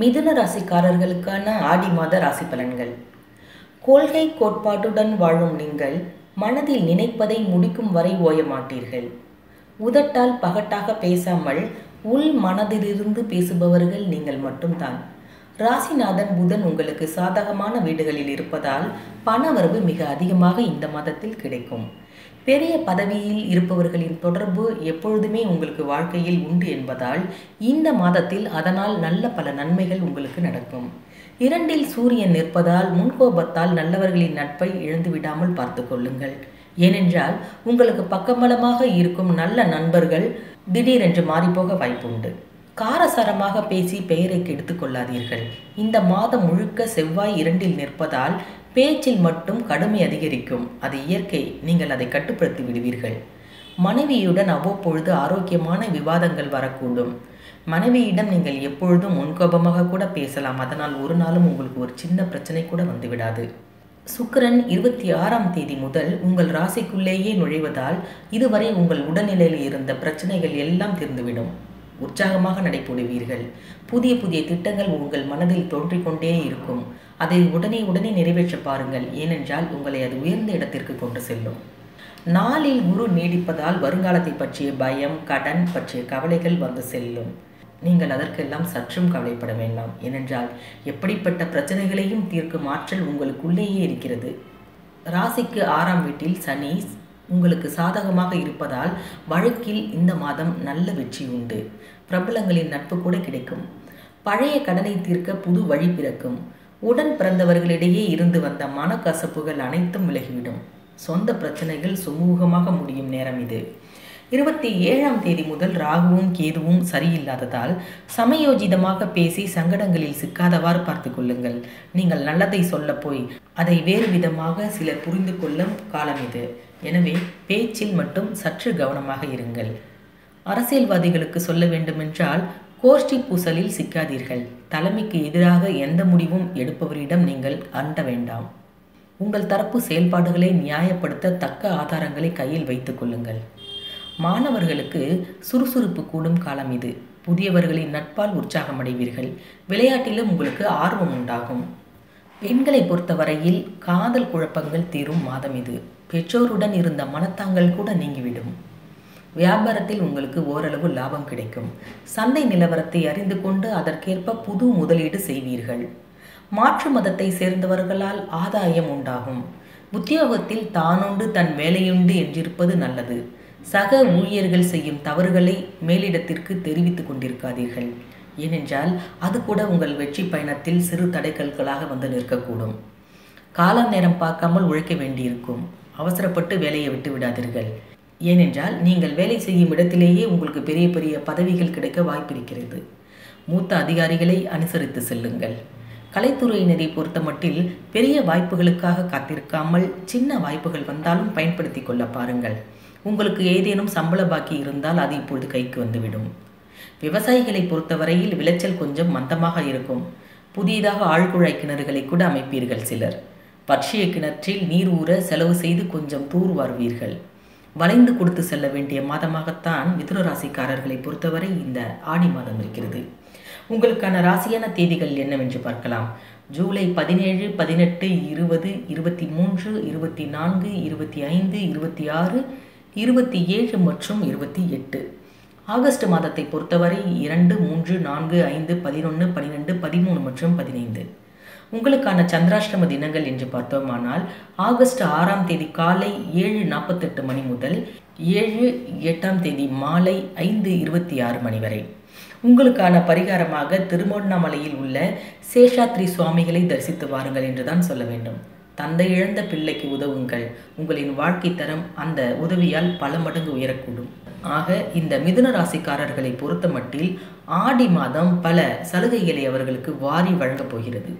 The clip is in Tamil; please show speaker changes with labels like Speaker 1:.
Speaker 1: மிதுன ராசிக்காரர்களுக்கான ஆடி மாத ராசி பலன்கள். கொள்கை கோட்பாட்டுடன் வாழும் நீங்கள் மனதில் நினைப்பதை முடிக்கும் வரை ஓய மாட்டீர்கள். உதட்டால் பகட்டாக பேசாமல் உள் மனதிலிருந்து பேசுபவர்கள் நீங்கள் மட்டும்தான். ராசிநாதன் புதன் உங்களுக்கு சாதகமான வீடுகளில் இருப்பதால் பணவரவு மிக அதிகமாக இந்த மாதத்தில் கிடைக்கும். பெரிய பதவியில் இருப்பவர்களின் தொடர்பு எப்பொழுதுமே உங்களுக்கு வாழ்க்கையில் உண்டு என்பதால் இந்த மாதத்தில் அதனால் நல்ல பல நன்மைகள் உங்களுக்கு நடக்கும். இரண்டில் சூரியன் நிற்பதால் முன்கோபத்தால் நல்லவர்களின் நட்பை இழந்து விடாமல் பார்த்து கொள்ளுங்கள். ஏனென்றால் உங்களுக்கு பக்கபலமாக இருக்கும் நல்ல நண்பர்கள் திடீரென்று மாறிப்போக வாய்ப்புண்டு. காரசாரமாக பேசி பெயரை கெடுத்துக் கொள்ளாதீர்கள் இந்த மாதம் முழுக்க செவ்வாய் இரண்டில் நிற்பதால் பேச்சில் மட்டும் கடுமை அதிகரிக்கும். அது இயற்கை நீங்கள் அதை கட்டுப்படுத்தி விடுவீர்கள். மனைவியுடன் அவ்வப்பொழுது ஆரோக்கியமான விவாதங்கள் வரக்கூடும். மனைவியிடம் நீங்கள் எப்பொழுதும் முன்கோபமாக கூட பேசலாம். அதனால் ஒரு நாளும் உங்களுக்கு ஒரு சின்ன பிரச்சனை கூட வந்துவிடாது. சுக்கரன் இருபத்தி ஆறாம் தேதி முதல் உங்கள் ராசிக்குள்ளேயே நுழைவதால் இதுவரை உங்கள் உடல்நிலையில் இருந்த பிரச்சனைகள் எல்லாம் தீர்ந்துவிடும். உற்சாகமாக நடைபோடுவீர்கள். புதிய புதிய திட்டங்கள் உங்கள் மனதில் தோன்றிக்கொண்டே இருக்கும். அதை உடனே உடனே நிறைவேற்ற பாருங்கள். ஏனென்றால் உங்களை அது உயர்ந்த இடத்திற்கு கொண்டு செல்லும். நாளில் குரு நீடிப்பதால் வருங்காலத்தை பற்றிய பயம் கடன் பற்றிய கவலைகள் வந்து செல்லும். நீங்கள் அதற்கெல்லாம் சற்றும் கவலைப்பட வேண்டாம். ஏனென்றால் எப்படிப்பட்ட பிரச்சனைகளையும் தீர்க்கும் ஆற்றல் உங்களுக்குள்ளேயே இருக்கிறது. ராசிக்கு ஆறாம் வீட்டில் சனி உங்களுக்கு சாதகமாக இருப்பதால் வழக்கில் இந்த மாதம் நல்ல வெற்றி உண்டு. பிரபலங்களின் நட்பு கூட கிடைக்கும். பழைய கடனை தீர்க்க புது வழி பிறக்கும். உடன் பிறந்தவர்களிடையே இருந்து வந்த மனக்கசப்புகள் அனைத்தும் விலகிவிடும். சொந்த பிரச்சனைகள் சுமூகமாக முடியும் நேரம் இது. இருபத்தி ஏழாம் தேதி முதல் ராகுவும் கேதுவும் சரியில்லாததால் சமயோஜிதமாக பேசி சங்கடங்களில் சிக்காதவாறு பார்த்து கொள்ளுங்கள். நீங்கள் நல்லதை சொல்ல போய் அதை வேறு விதமாக சிலர் புரிந்து கொள்ளும் காலம் இது. எனவே பேச்சில் மட்டும் சற்று கவனமாக இருங்கள். அரசியல்வாதிகளுக்கு சொல்ல வேண்டுமென்றால் கோஷ்டி பூசலில் சிக்காதீர்கள். தலைமைக்கு எதிராக எந்த முடிவும் எடுப்பவரிடம் நீங்கள் அண்ட வேண்டாம். உங்கள் தரப்பு செயல்பாடுகளை நியாயப்படுத்த தக்க ஆதாரங்களை கையில் வைத்துக் கொள்ளுங்கள். மாணவர்களுக்கு சுறுசுறுப்பு கூடும் காலம் இது. புதியவர்களின் நட்பால் உற்சாகமடைவீர்கள். விளையாட்டிலும் உங்களுக்கு ஆர்வம் உண்டாகும். பெண்களை பொறுத்தவரையில் காதல் குழப்பங்கள் தீரும் மாதம் இது. பெற்றோருடன் இருந்த மனத்தாங்கள் கூட நீங்கிவிடும். வியாபாரத்தில் உங்களுக்கு ஓரளவு லாபம் கிடைக்கும். சந்தை நிலவரத்தை அறிந்து கொண்டு அதற்கேற்ப புது முதலீடு செய்வீர்கள். மாற்று மதத்தை சேர்ந்தவர்களால் ஆதாயம் உண்டாகும். உத்தியோகத்தில் தானுண்டு தன் வேலையுண்டு என்றிருப்பது நல்லது. சக ஊழியர்கள் செய்யும் தவறுகளை மேலிடத்திற்கு தெரிவித்துக் கொண்டிருக்காதீர்கள். ஏனென்றால் அது கூட உங்கள் வெற்றி பயணத்தில் சிறு தடைக்கல்களாக வந்து நிற்கக்கூடும். கால நேரம் பார்க்காமல் உழைக்க வேண்டியிருக்கும். அவசரப்பட்டு வேலையை விட்டு விடாதீர்கள். ஏனென்றால் நீங்கள் வேலை செய்யும் இடத்திலேயே உங்களுக்கு பெரிய பெரிய பதவிகள் கிடைக்க வாய்ப்பிருக்கிறது. மூத்த அதிகாரிகளை அனுசரித்து செல்லுங்கள். கலைத்துறையினரை பொறுத்தமட்டில் பெரிய வாய்ப்புகளுக்காக காத்திருக்காமல் சின்ன வாய்ப்புகள் வந்தாலும் பயன்படுத்தி கொள்ள பாருங்கள். உங்களுக்கு ஏதேனும் சம்பள பாக்கி இருந்தால் அது இப்பொழுது கைக்கு வந்துவிடும். விவசாயிகளை பொறுத்தவரையில் விளைச்சல் கொஞ்சம் மந்தமாக இருக்கும். புதியதாக ஆழ்குழாய் கிணறுகளை கூட அமைப்பீர்கள் சிலர். பற்றிய கிணற்றில் நீர் ஊற செலவு செய்து கொஞ்சம் தூர் வருவீர்கள். வளைந்து கொடுத்து செல்ல வேண்டிய மாதமாகத்தான் மிதுன ராசிக்காரர்களை பொறுத்தவரை இந்த ஆடி மாதம் இருக்கிறது. உங்களுக்கான ராசியான தேதிகள் என்னவென்று பார்க்கலாம். ஜூலை பதினேழு பதினெட்டு இருபது இருபத்தி மூன்று இருபத்தி நான்கு இருபத்தி ஐந்து இருபத்தி ஆறு இருபத்தி ஏழு மற்றும் இருபத்தி எட்டு. ஆகஸ்ட் மாதத்தை பொறுத்தவரை இரண்டு மூன்று நான்கு ஐந்து பதினொன்று பன்னிரெண்டு பதிமூணு மற்றும் பதினைந்து. உங்களுக்கான சந்திராஷ்டம தினங்கள் என்று பார்த்தோமானால் ஆகஸ்ட் ஆறாம் தேதி காலை ஏழு நாற்பத்தெட்டு மணி முதல் ஏழு எட்டாம் தேதி மாலை ஐந்து இருபத்தி ஆறு மணி வரை. உங்களுக்கான பரிகாரமாக திருமோண்ணாமலையில் உள்ள சேஷாத்ரி சுவாமிகளை தரிசித்து வாருங்கள் என்றுதான் சொல்ல வேண்டும். தந்தை இழந்த பிள்ளைக்கு உதவுங்கள். உங்களின் வாழ்க்கை தரம் அந்த உதவியால் பல மடங்கு உயரக்கூடும். ஆக இந்த மிதுன ராசிக்காரர்களை பொறுத்த மட்டில் ஆடி மாதம் பல சலுகைகளை அவர்களுக்கு வாரி வழங்கப் போகிறது.